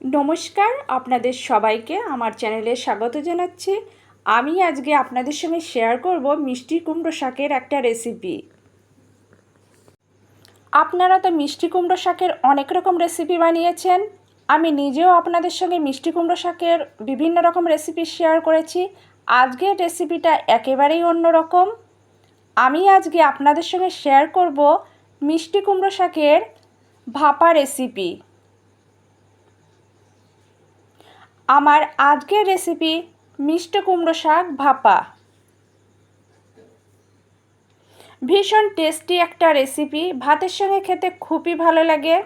নমস্কার, আপনাদের সবাইকে আমার চ্যানেলে স্বাগত জানাচ্ছি। আমি আজকে আপনাদের সঙ্গে শেয়ার করব মিষ্টি কুমড়ো শাকের একটা রেসিপি আপনারা তো মিষ্টি কুমড়ো শাকের অনেক রকম রেসিপি বানিয়েছেন। আমি নিজেও আপনাদের সঙ্গে মিষ্টি কুমড়ো শাকের বিভিন্ন রকম রেসিপি শেয়ার করেছি। আজকের রেসিপিটা একেবারেই অন্যরকম আমি আজকে আপনাদের সঙ্গে শেয়ার করব মিষ্টি কুমড়ো শাকের ভাপা রেসিপি আমার আজকের রেসিপি মিষ্টি কুমড়ো শাক ভাপা। ভীষণ টেস্টি একটা রেসিপি ভাতের সঙ্গে খেতে খুবই ভালো লাগে।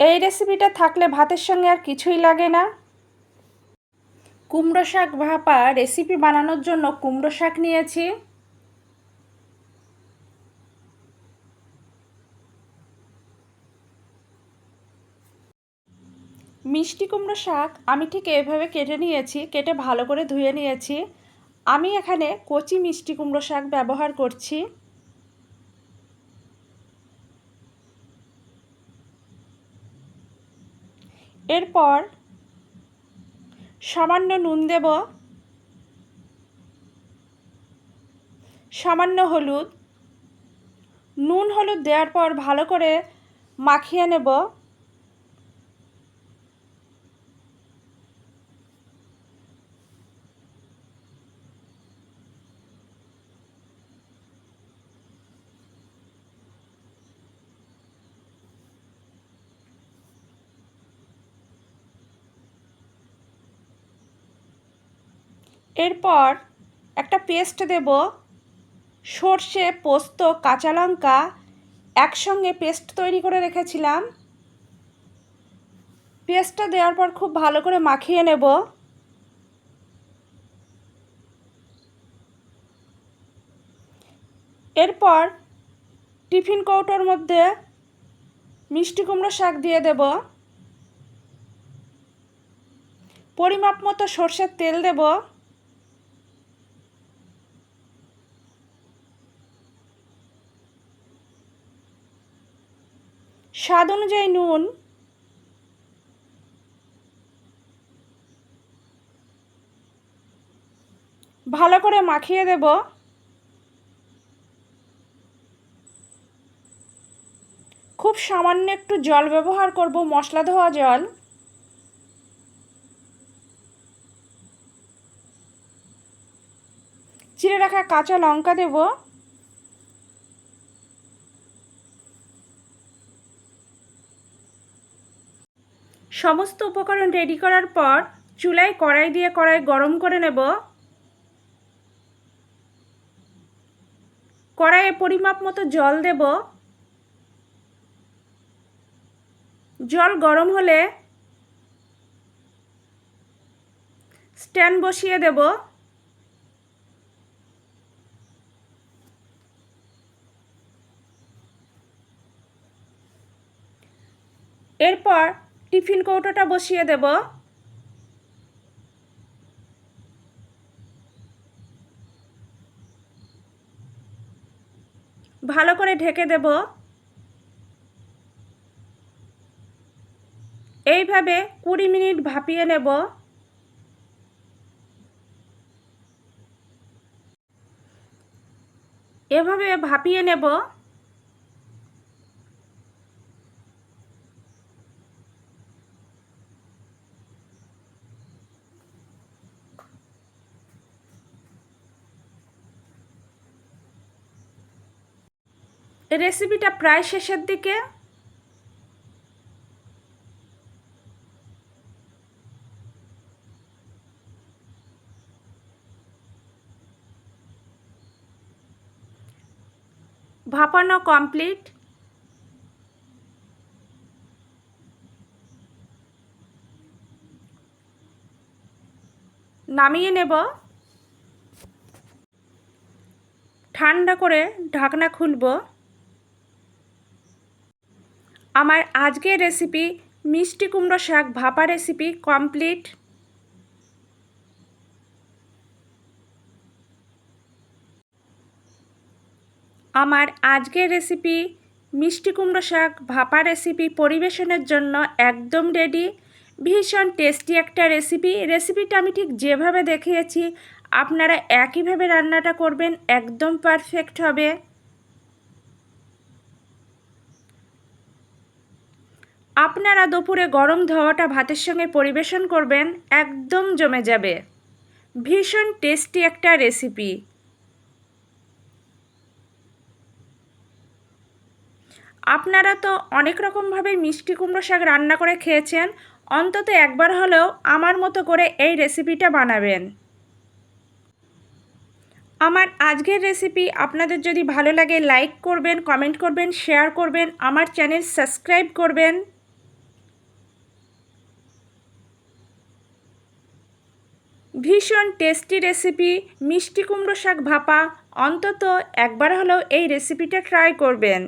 এই রেসিপিটা থাকলে ভাতের সঙ্গে আর কিছুই লাগে না। কুমড়ো শাক ভাপা রেসিপি বানানোর জন্য কুমড়ো শাক নিয়েছি। মিষ্টি কুমড়ো শাক আমি ঠিক এভাবে কেটে নিয়েছি, কেটে ভালো করে ধুয়ে নিয়েছি। আমি এখানে কচি মিষ্টি কুমড়ো শাক ব্যবহার করছি। এরপর সামান্য নুন দেব। সামান্য হলুদ। নুন হলুদ দেওয়ার পর ভালো করে মাখিয়ে নেব। এরপর একটা পেস্ট দেব, সর্ষে, পোস্ত, কাঁচা লঙ্কা একসঙ্গে পেস্ট তৈরি করে রেখেছিলাম। পেস্টটা দেওয়ার পর খুব ভালো করে মাখিয়ে নেব। এরপর টিফিন কৌটোর মধ্যে মিষ্টি কুমড়ো শাক দিয়ে দেব। পরিমাপ মতো সর্ষের তেল দেবো। স্বাদ অনুযায়ী নুন। ভালো করে মাখিয়ে দেব। খুব সামান্য একটু জল ব্যবহার করব, মশলা ধোয়া জল। চিড়ে রাখা কাঁচা লঙ্কা দেবো। সমস্ত উপকরণ রেডি করার পর চুলায় কড়াই দিয়ে কড়াই গরম করে নেব। কড়াইয়ে পরিমাপ মতো জল দেব। জল গরম হলে স্ট্যান্ড বসিয়ে দেব। এরপর টিফিন কৌটোটা বসিয়ে দেব। ভালো করে ঢেকে দেব। এইভাবে কুড়ি মিনিট ভাপিয়ে নেব। এভাবে ভাপিয়ে নেব। রেসিপিটা প্রায় শেষের দিকে। ভাপানো কমপ্লিট। নামিয়ে নেব। ঠান্ডা করে ঢাকনা খুলব। আমার আজকের রেসিপি মিষ্টি কুমড়ো শাক ভাপা রেসিপি কমপ্লিট আমার আজকের রেসিপি মিষ্টি কুমড়ো শাক ভাপা রেসিপি পরিবেশনের জন্য একদম রেডি ভীষণ টেস্টি একটা রেসিপি রেসিপিটা আমি ঠিক যেভাবে দেখিয়েছি, আপনারা একইভাবে রান্নাটা করবেন, একদম পারফেক্ট হবে। আপনারা দুপুরে গরম ধোয়াটা ভাতের সঙ্গে পরিবেশন করবেন, একদম জমে যাবে। ভীষণ টেস্টি একটা রেসিপি। আপনারা তো অনেক রকমভাবে মিষ্টি কুমড়ো শাক রান্না করে খেয়েছেন, অন্তত একবার হলেও আমার মতো করে এই রেসিপিটা বানাবেন। আমার আজকের রেসিপি আপনাদের যদি ভালো লাগে, লাইক করবেন, কমেন্ট করবেন, শেয়ার করবেন, আমার চ্যানেল সাবস্ক্রাইব করবেন। ভীষণ টেস্টি রেসিপি মিষ্টি কুমড়ো শাক ভাপা অন্তত একবার হলেও এই রেসিপিটা ট্রাই করবেন।